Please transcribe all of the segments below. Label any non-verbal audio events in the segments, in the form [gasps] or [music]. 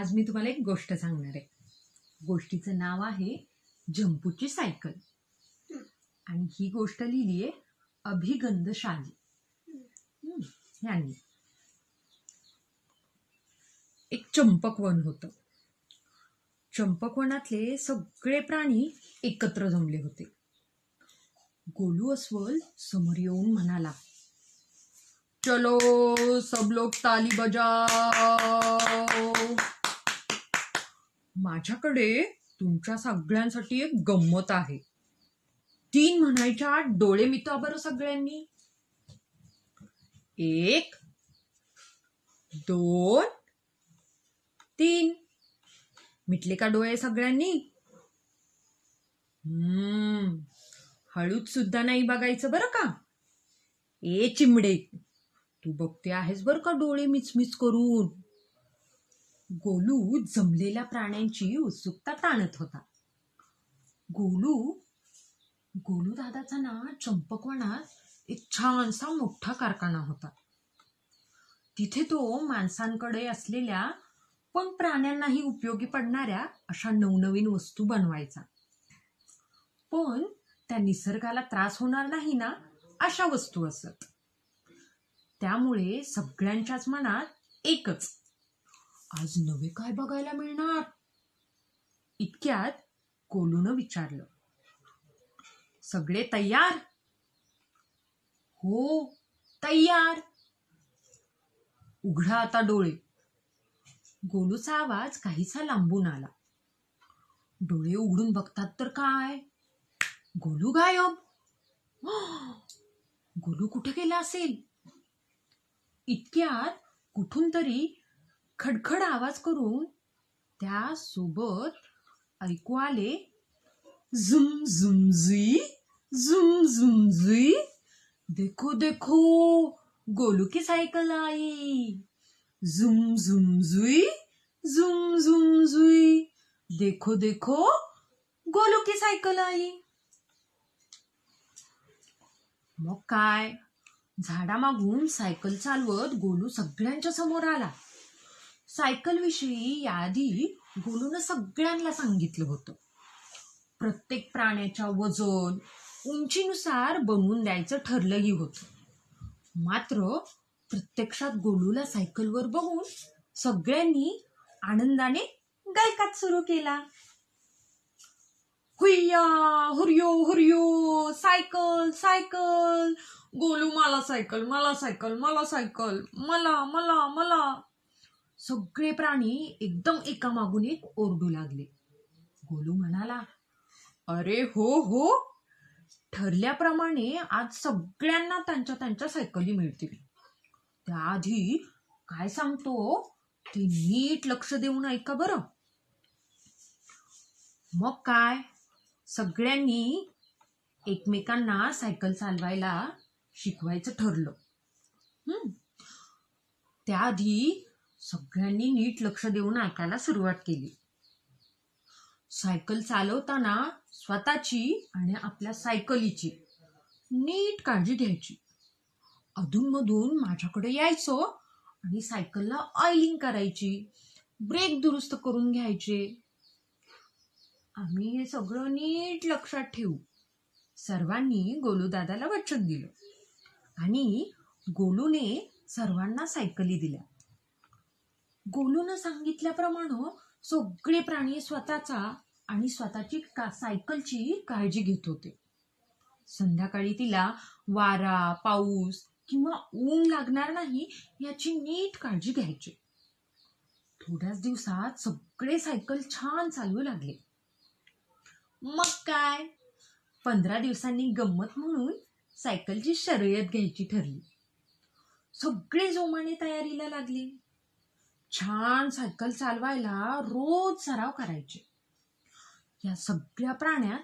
आज मी तुम्हाला एक गोष्ट सांगणार आहे. गोष्टीचं नाव आहे झंपूची सायकल. आणि ही गोष्ट लिहिली आहे अभिगंध शाली यांनी एक चंपकवन होतं. चंपकवनातले सगळे प्राणी एकत्र जमले होते. गोलू अस्वल समोर येऊन म्हणाला चलो सब लोग ताली बजाओ. माझ्याकडे तुमच्या सगळ्यांसाठी एक गंमत आहे. तीन म्हणायच्या आत डोळे मिता बरं सगळ्यांनी. एक दोन तीन. मिटले का डोळे सगळ्यांनी? हम्म हळूच सुद्धा नाही बघायचं बरं का? ए चिमडे तू बघते आहेस बरं का डोळे मिचमिच करून? गोलू जमलेल्या प्राण्यांची उत्सुकता ताणत होता. गोलू गोलू दादाचा ना चंपकवनात एक छानसा मोठा कारखाना होता. तिथे तो माणसांकडे असलेल्या पण प्राण्यांनाही उपयोगी पडणाऱ्या अशा नवनवीन वस्तू बनवायचा. पण त्या निसर्गाला त्रास होणार नाही ना अशा वस्तू असत. त्यामुळे सगळ्यांच्याच मनात एकच आज नवे काय बघायला मिळणार? इतक्यात कोलून विचारलं. सगळे तयार? हो तयार. उघडा आता डोळे. गोलूचा आवाज काहीसा लांबून आला. डोळे उघडून बघतात तर काय? गोलू गायब. गोलू कुठे गेला असेल? इतक्यात कुठून तरी खडखड आवाज करून त्यासोबत ऐकू आले झुम झुमझुई झुम झुम झुई. देखो देखो गोलू की सायकल आई झुम झुमझुई झुम झुम झुई. देखो देखो गोलू की सायकल आई मग काय? झाडामागून सायकल चालवत गोलू सगळ्यांच्या समोर आला. सायकलविषयी याआधी गोलून सगळ्यांना सांगितलं होतं. प्रत्येक प्राण्याच्या वजन उंचीनुसार बनवून द्यायचं ठरलंही होतं. मात्र प्रत्यक्षात गोलूला सायकलवर बघून सगळ्यांनी आनंदाने गायकात सुरू केला. हुय्या हुर्यो हुर्यो सायकल सायकल. गोलू मला सायकल मला सायकल मला सायकल. मला मला मला. सगळे प्राणी एकदम एका मागून एक ओरडू लागले. गोलू म्हणाला अरे हो हो. ठरल्याप्रमाणे आज सगळ्यांना त्यांच्या त्यांच्या सायकली मिळतील. त्याआधी काय सांगतो ते नीट लक्ष देऊन ऐका बरं. मग काय? सगळ्यांनी एकमेकांना सायकल चालवायला शिकवायचं ठरलं. त्याआधी सगळ्यांनी नीट लक्ष देऊन ऐकायला सुरुवात केली. सायकल चालवताना स्वतःची आणि आपल्या सायकलीची नीट काळजी घ्यायची. अधूनमधून माझ्याकडे यायचो आणि सायकलला ऑइलिंग करायची ब्रेक दुरुस्त करून घ्यायचे. आम्ही हे सगळं नीट लक्षात ठेवू सर्वांनी गोलूदादाला वचन दिलं आणि गोलूने सर्वांना सायकली दिल्या. गोलून सांगितल्याप्रमाणे सगळे प्राणी स्वतःचा आणि स्वतःची का सायकलची काळजी घेत होते. संध्याकाळी तिला वारा पाऊस किंवा ऊन लागणार नाही याची नीट काळजी घ्यायची. थोड्याच दिवसात सगळे सायकल छान चालू लागले. मग काय? पंधरा दिवसांनी गंमत म्हणून सायकलची शर्यत घ्यायची ठरली. सगळे जोमाने तयारीला लागले. छान सायकल चालवायला रोज सराव करायचे. या सगळ्या प्राण्यात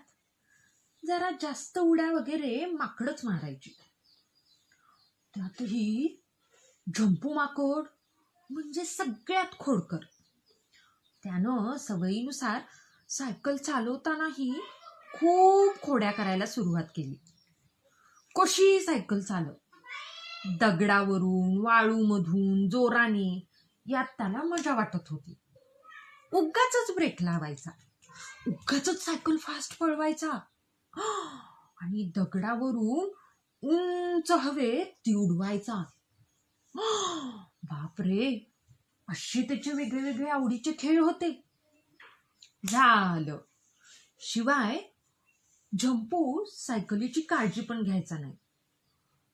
जरा जास्त उड्या वगैरे माकडच मारायची. त्यातही झंपू माकड म्हणजे सगळ्यात खोडकर. त्यानं सवयीनुसार सायकल चालवतानाही खूप खोड्या करायला सुरुवात केली. कशी सायकल चालव? दगडावरून वाळूमधून जोराने. यात त्याला मजा वाटत होती. उगाच ब्रेक लावायचा. उगाच सायकल फास्ट पळवायचा. आणि दगडावरून उंच हवेत ती उडवायचा. बापरे! अशी त्याचे वेगळे वेगळे आवडीचे खेळ होते. झालं. शिवाय झंपू सायकलीची काळजी पण घ्यायचा नाही.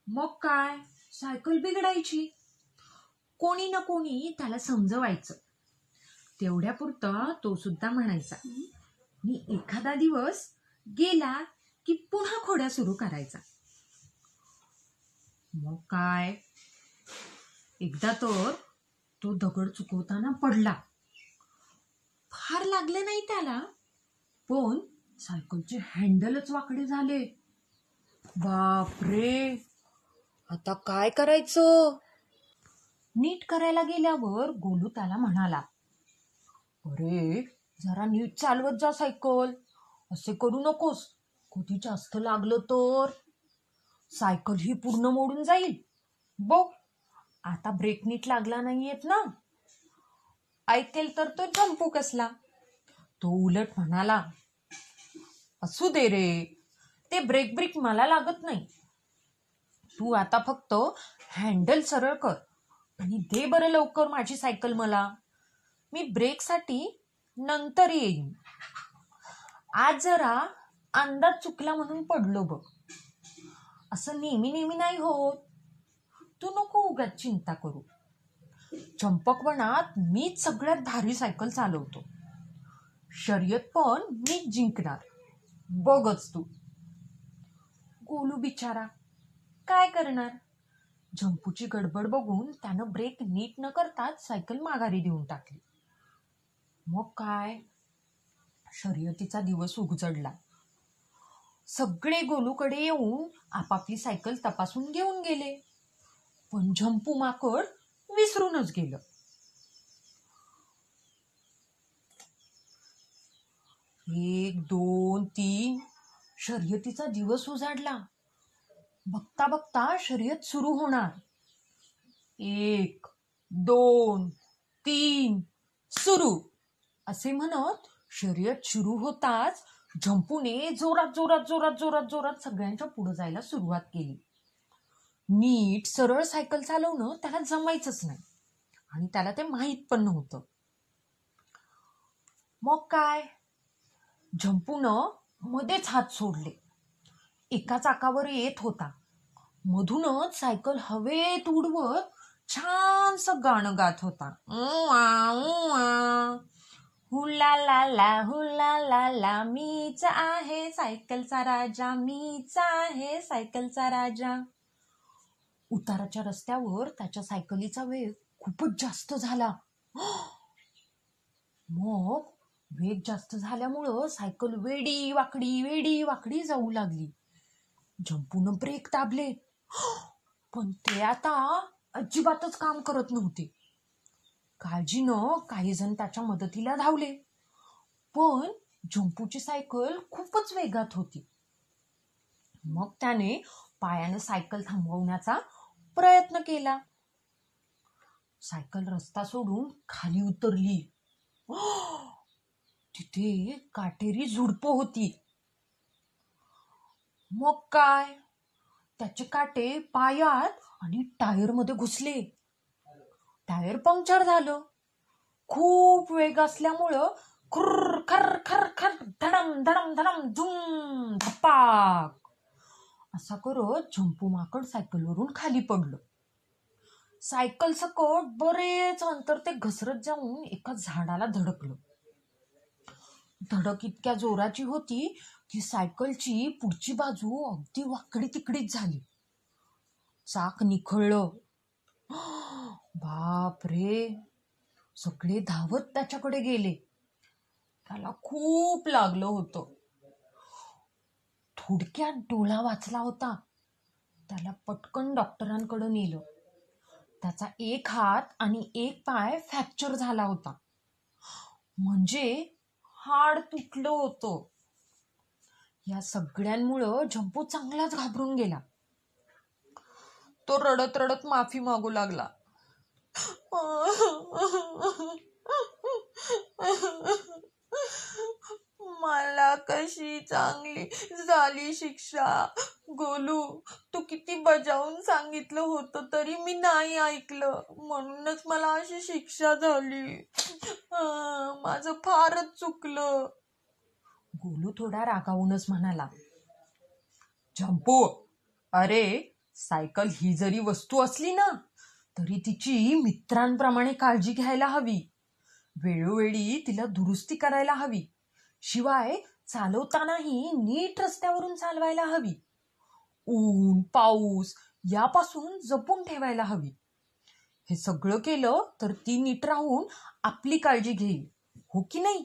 मग काय? सायकल बिघडायची. कोणी ना कोणी त्याला समजवायचं. तेवढ्यापुरतं तो सुद्धा म्हणायचा मी एखादा दिवस गेला की पुन्हा खोड्या सुरू करायचा. मग काय? एकदा तर तो दगड चुकवताना पडला. फार लागले नाही त्याला पण सायकलचे हँडलच वाकडे झाले. बापरे! आता काय करायचं? नीट करायला गेल्यावर गोलू त्याला म्हणाला अरे जरा नीट चालवत जा सायकल. असे करू नकोस. कधी जास्त लागलं तर सायकल ही पूर्ण मोडून जाईल. बघ आता ब्रेक नीट लागला नाहीयेत ना? ऐकेल तर तो जंपू कसला. तो उलट म्हणाला असू दे रे ते ब्रेक ब्रेक मला लागत नाही. तू आता फक्त हँडल सरळ कर. आणि दे बरं लवकर माझी सायकल मला. मी ब्रेकसाठी नंतर येईन. आज जरा अंदाज चुकला म्हणून पडलो बघ. असं नेहमी नेहमी नाही होत. तू नको उगाच चिंता करू. चंपकवनात मीच सगळ्यात भारी सायकल चालवतो. शर्यत पण मीच जिंकणार. बघच तू. गोलू बिचारा काय करणार? झंपूची गडबड बघून त्यानं ब्रेक नीट न करताच सायकल माघारी देऊन टाकली. मग काय? शर्यतीचा दिवस उगजडला सगळे गोलूकडे येऊन आपापली सायकल तपासून घेऊन गेले. पण झंपू माकड विसरूनच गेलं. एक दोन तीन शर्यतीचा दिवस उजाडला. बघता बघता शर्यत सुरू होणार. एक दोन तीन सुरू. असे म्हणत शर्यत सुरू होताच झंपूने जोरात जोरात जोरात जोरात जोरात सगळ्यांच्या पुढे जायला सुरुवात केली. नीट सरळ सायकल चालवणं त्याला जमायचंच नाही आणि त्याला ते माहीत पण नव्हतं. मग काय? झंपून मध्येच हात सोडले. एका चाकावर येत होता. मधूनच सायकल हवेत उडवत छानस गाणं गात होता. हुला ला ला हुला ला ला मीच आहे सायकलचा राजा मीच आहे सायकलचा राजा. उताराच्या रस्त्यावर त्याच्या सायकलीचा वेग खूपच जास्त झाला. मग वेग जास्त झाल्यामुळं सायकल वेडी वाकडी वेडी वाकडी जाऊ लागली. जंपून ब्रेक दाबले. पण ते आता अजिबातच काम करत नव्हते. काळजीनं काही जण त्याच्या मदतीला धावले. पण झंपूची सायकल खूपच वेगात होती. मग त्याने पायानं सायकल थांबवण्याचा प्रयत्न केला. सायकल रस्ता सोडून खाली उतरली. [gasps] तिथे काटेरी झुडपं होती. मग काय? त्याचे काटे पायात आणि टायरमध्ये घुसले. टायर पंक्चर झालं. खूप वेग असल्यामुळं खुर खर खर खर धडम धडम धडम झुम धपाक. असा करत झंपू माकड सायकलवरून खाली पडलं. सायकल सकट बरेच अंतर ते घसरत जाऊन एका झाडाला धडकलं. धडक इतक्या जोराची होती की सायकलची पुढची बाजू अगदी वाकडी तिकडीच झाली. चाक निखळलं. बाप रे सगळे धावत त्याच्याकडे गेले. त्याला खूप लागलं होतं. थोडक्यात डोळा वाचला होता. त्याला पटकन डॉक्टरांकडे नेलं. त्याचा एक हात आणि एक पाय फ्रॅक्चर झाला होता. म्हणजे हाड तुटलं होतं. या सगळ्यांमुळं झंपू चांगलाच घाबरून गेला. तो रडत रडत माफी मागू लागला. मला कशी चांगली झाली शिक्षा? गोलू तू किती बजावून सांगितलं होतं तरी मी नाही ऐकलं. म्हणूनच मला अशी शिक्षा झाली. माझं फारच चुकलं. गोलू थोडा रागावूनच म्हणाला झंपू अरे सायकल ही जरी वस्तू असली ना तरी तिची मित्रांप्रमाणे काळजी घ्यायला हवी. वेळोवेळी तिला दुरुस्ती करायला हवी. शिवाय चालवतानाही नीट रस्त्यावरून चालवायला हवी. ऊन पाऊस यापासून जपून ठेवायला हवी. हे सगळं केलं तर ती नीट राहून आपली काळजी घेईल हो की नाही?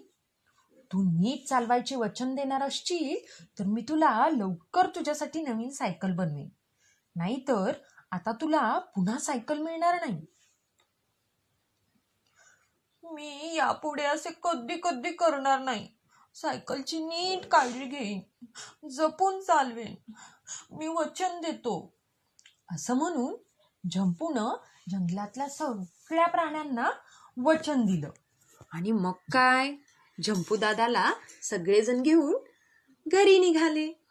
तू नीट चालवायचे वचन देणार असशील तर मी तुला लवकर तुझ्यासाठी नवीन सायकल बनवेन. नाहीतर आता तुला पुन्हा सायकल मिळणार नाही. मी यापुढे असे कधी कधी करणार नाही. सायकलची नीट काळजी घेईन. जपून चालवेन. मी वचन देतो. असं म्हणून झंपूनं जंगलातल्या सगळ्या प्राण्यांना वचन दिलं. आणि मग काय? झंपू दादाला सगळेजण घेऊन घरी निघाले.